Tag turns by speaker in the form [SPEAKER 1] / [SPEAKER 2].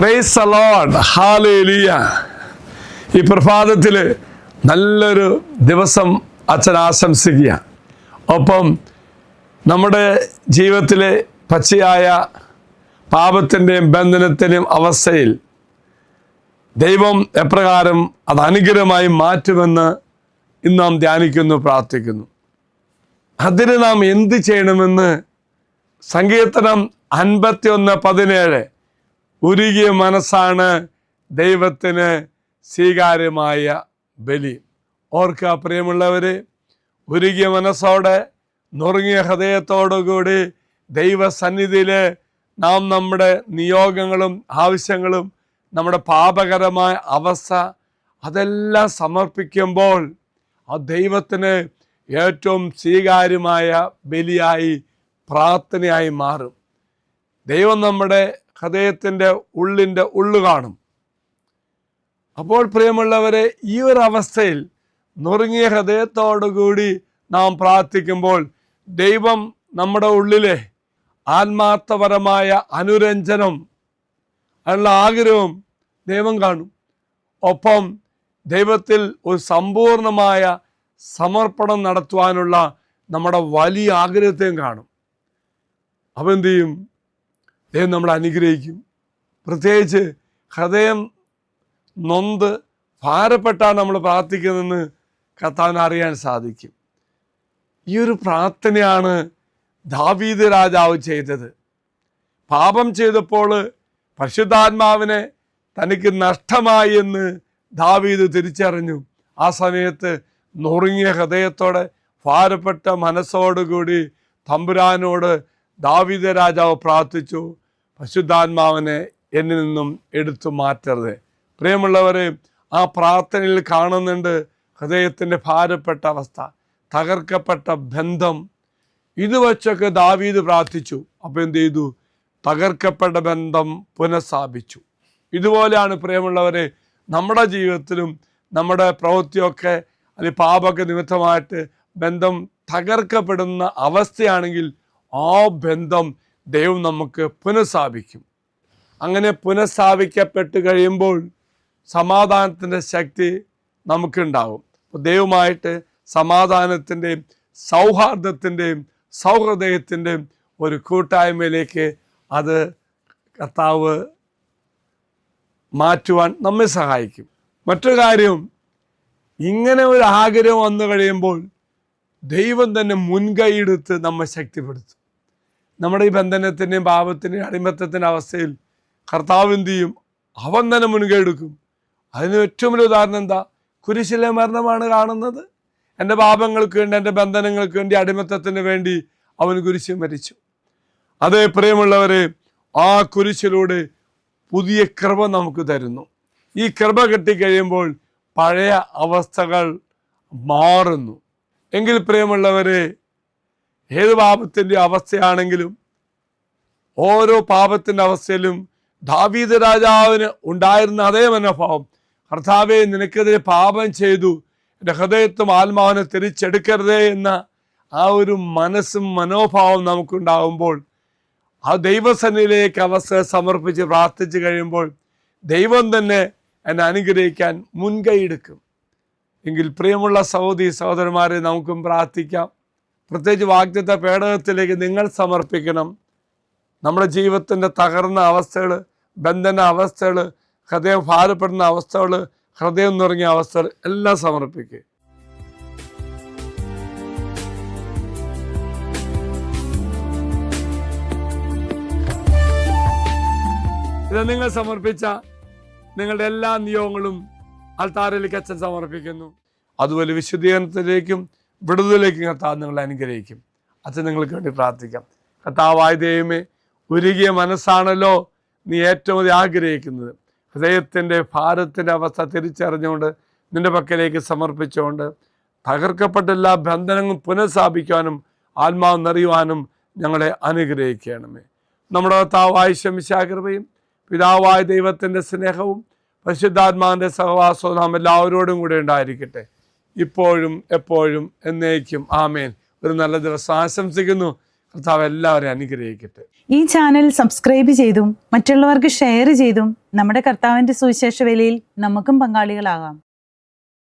[SPEAKER 1] Price allowed hallelujah ഈ പ്രഭാതത്തിൽ നല്ലൊരു ദിവസം അച്ഛൻ ആശംസിക്കുക. ഒപ്പം നമ്മുടെ ജീവിതത്തിലെ പച്ചയായ പാപത്തിന്റെയും ബന്ധനത്തിന്റെയും അവസ്ഥയിൽ ദൈവം എപ്രകാരം അത് അനുഗ്രഹമായി മാറ്റുമെന്ന് ഇന്ന് നാം ധ്യാനിക്കുന്നു പ്രാർത്ഥിക്കുന്നു. അതിന് നാം എന്ത് ചെയ്യണമെന്ന് സങ്കീർത്തനം അൻപത്തി ഒന്ന് പതിനേഴ് ഉരുകിയ മനസ്സാണ് ദൈവത്തിന് സ്വീകാര്യമായ ബലി. ഓർക്കുക പ്രിയമുള്ളവര് ഉരുകിയ മനസ്സോടെ നുറുങ്ങിയ ഹൃദയത്തോടുകൂടി ദൈവസന്നിധിയിൽ നാം നമ്മുടെ നിയോഗങ്ങളും ആവശ്യങ്ങളും നമ്മുടെ പാപകരമായ അവസ്ഥ അതെല്ലാം സമർപ്പിക്കുമ്പോൾ ആ ദൈവത്തിന് ഏറ്റവും സ്വീകാര്യമായ ബലിയായി പ്രാർത്ഥനയായി മാറും. ദൈവം നമ്മുടെ ഹൃദയത്തിന്റെ ഉള്ളിന്റെ ഉള്ളു കാണും. അപ്പോൾ പ്രിയമുള്ളവരെ ഈ ഒരു അവസ്ഥയിൽ നുറുങ്ങിയ ഹൃദയത്തോടുകൂടി നാം പ്രാർത്ഥിക്കുമ്പോൾ ദൈവം നമ്മുടെ ഉള്ളിലെ ആത്മാർത്ഥപരമായ അനുരഞ്ജനം അതിനുള്ള ആഗ്രഹവും ദൈവം കാണും. ഒപ്പം ദൈവത്തിൽ ഒരു സമ്പൂർണമായ സമർപ്പണം നടത്തുവാനുള്ള നമ്മുടെ വലിയ ആഗ്രഹത്തെയും കാണും. എന്ത് ചെയ്യും? ദൈവം നമ്മൾ അനുഗ്രഹിക്കും. പ്രത്യേകിച്ച് ഹൃദയം നൊന്ത് ഭാരപ്പെട്ടാണ് നമ്മൾ പ്രാർത്ഥിക്കുന്നതെന്ന് കർത്താവിന് അറിയാൻ സാധിക്കും. ഈ ഒരു പ്രാർത്ഥനയാണ് ദാവീദ് രാജാവ് ചെയ്തത്. പാപം ചെയ്തപ്പോൾ പരിശുദ്ധാത്മാവിനെ തനിക്ക് നഷ്ടമായി എന്ന് ദാവീദ് തിരിച്ചറിഞ്ഞു. ആ സമയത്ത് നുറുങ്ങിയ ഹൃദയത്തോടെ ഭാരപ്പെട്ട മനസ്സോടുകൂടി തമ്പുരാനോട് ദാവീദ രാജാവ് പ്രാർത്ഥിച്ചു. പശുദ്ധാത്മാവിനെ എന്നിൽ നിന്നും എടുത്തു മാറ്റരുത്. പ്രിയമുള്ളവരെ ആ പ്രാർത്ഥനയിൽ കാണുന്നുണ്ട് ഹൃദയത്തിന്റെ ഭാരപ്പെട്ട അവസ്ഥ തകർക്കപ്പെട്ട ബന്ധം. ഇത് വച്ചൊക്കെ ദാവീദ് പ്രാർത്ഥിച്ചു. അപ്പോൾ എന്ത് ചെയ്തു? തകർക്കപ്പെട്ട ബന്ധം പുനഃസ്ഥാപിച്ചു. ഇതുപോലെയാണ് പ്രിയമുള്ളവരെ നമ്മുടെ ജീവിതത്തിലും നമ്മുടെ പ്രവൃത്തിയൊക്കെ അല്ലെങ്കിൽ പാപമൊക്കെ നിമിത്തമായിട്ട് ബന്ധം തകർക്കപ്പെടുന്ന അവസ്ഥയാണെങ്കിൽ ആ ബന്ധം ദൈവം നമുക്ക് പുനഃസ്ഥാപിക്കും. അങ്ങനെ പുനഃസ്ഥാപിക്കപ്പെട്ട് കഴിയുമ്പോൾ സമാധാനത്തിന്റെ ശക്തി നമുക്കുണ്ടാകും അപ്പോൾ ദൈവമായിട്ട് സമാധാനത്തിന്റെയും സൗഹാർദ്ദത്തിന്റെയും സൗഹൃദയത്തിന്റെയും ഒരു കൂട്ടായ്മയിലേക്ക് അത് കർത്താവ് മാറ്റുവാൻ നമ്മെ സഹായിക്കും. മറ്റൊരു കാര്യം ഇങ്ങനെ ഒരു ആഗ്രഹം വന്നു കഴിയുമ്പോൾ ദൈവം തന്നെ മുൻകൈയെടുത്ത് നമ്മെ ശക്തിപ്പെടുത്തും. നമ്മുടെ ഈ ബന്ധനത്തിന്റെയും പാപത്തിന്റെയും അടിമത്തത്തിന്റെ അവസ്ഥയിൽ കർത്താവ് എന്ത് ചെയ്യും? അവൻ തന്നെ മുൻകൈ എടുക്കും. അതിന് ഏറ്റവും വലിയ ഉദാഹരണം എന്താ? കുരിശിലെ മരണമാണ് കാണുന്നത്. എന്റെ പാപങ്ങൾക്ക് വേണ്ടി എന്റെ ബന്ധനങ്ങൾക്ക് വേണ്ടി അടിമത്തത്തിന് വേണ്ടി അവൻ കുരിശ് മരിച്ചു. അതേ പ്രിയമുള്ളവരെ ആ കുരിശിലൂടെ പുതിയ കൃപ നമുക്ക് തരുന്നു. ഈ കൃപ കിട്ടിക്കഴിയുമ്പോൾ പഴയ അവസ്ഥകൾ മാറുന്നു. എങ്കിൽ പ്രിയമുള്ളവരെ ഏത് പാപത്തിന്റെ അവസ്ഥയാണെങ്കിലും ഓരോ പാപത്തിന്റെ അവസ്ഥയിലും ദാവീദ് രാജാവിന് ഉണ്ടായിരുന്ന അതേ മനോഭാവം. കർത്താവെ നിനക്കെതിരെ പാപം ചെയ്തു. എന്റെ ഹൃദയത്തും ആത്മാവിനെ തിരിച്ചെടുക്കരുതേ എന്ന ആ ഒരു മനസ്സും മനോഭാവം നമുക്കുണ്ടാകുമ്പോൾ ആ ദൈവസന്നിധിയിലേക്ക് അവസ്ഥ സമർപ്പിച്ച് പ്രാർത്ഥിച്ചു കഴിയുമ്പോൾ ദൈവം തന്നെ എന്നെ അനുഗ്രഹിക്കാൻ മുൻകൈയെടുക്കും എങ്കിൽ പ്രിയമുള്ള സഹോദരി സഹോദരന്മാരെ നമുക്കും പ്രാർത്ഥിക്കാം. പ്രത്യേകിച്ച് വാഗ്ദത്ത പേടകത്തിലേക്ക് നിങ്ങൾ സമർപ്പിക്കണം. നമ്മുടെ ജീവിതത്തിന്റെ തകർന്ന അവസ്ഥകൾ ബന്ധന അവസ്ഥകൾ ഹൃദയം ഭാരപ്പെടുന്ന അവസ്ഥകൾ ഹൃദയം നിറങ്ങിയ അവസ്ഥകൾ എല്ലാം സമർപ്പിക്കുക ഇത് നിങ്ങൾ സമർപ്പിച്ച നിങ്ങളുടെ എല്ലാ നിയോഗങ്ങളും അൾത്താരയിലേക്ക് അച്ഛൻ സമർപ്പിക്കുന്നു. അതുപോലെ വിശുദ്ധീകരണത്തിലേക്കും വിടുതലേക്കും കർത്താവ് നിങ്ങളെ അനുഗ്രഹിക്കും. അച്ഛൻ നിങ്ങൾക്ക് വേണ്ടി പ്രാർത്ഥിക്കാം. കർത്താവായ ദൈവമേ ഉരുകിയ മനസ്സാണല്ലോ നീ ഏറ്റവും അധികം ആഗ്രഹിക്കുന്നത്. ഹൃദയത്തിന്റെ ഭാരത്തിന്റെ അവസ്ഥ തിരിച്ചറിഞ്ഞുകൊണ്ട് നിന്റെ പക്കലേക്ക് സമർപ്പിച്ചുകൊണ്ട് തകർക്കപ്പെട്ട എല്ലാ ബന്ധനങ്ങളും പുനഃസ്ഥാപിക്കാനും ആത്മാവ് നിറയുവാനും ഞങ്ങളെ അനുഗ്രഹിക്കണമേ. നമ്മുടെ കർത്താവായ ശമിശാകൃപയും പിതാവായ ദൈവത്തിന്റെ സ്നേഹവും പരിശുദ്ധാത്മാവിന്റെ സഹവാസവും നാം എല്ലാവരോടും കൂടെ ഉണ്ടായിരിക്കട്ടെ. ഇപ്പോഴും എപ്പോഴും എന്നേക്കും. ആമേൻ. ഒരു നല്ല ദിവസം ആശംസിക്കുന്നു. കർത്താവ് എല്ലാവരെയും അനുഗ്രഹിക്കട്ടെ.
[SPEAKER 2] ഈ ചാനൽ സബ്സ്ക്രൈബ് ചെയ്തും മറ്റുള്ളവർക്ക് ഷെയർ ചെയ്തും നമ്മുടെ കർത്താവിന്റെ സുവിശേഷ വേലയിൽ നമുക്കും പങ്കാളികളാകാം.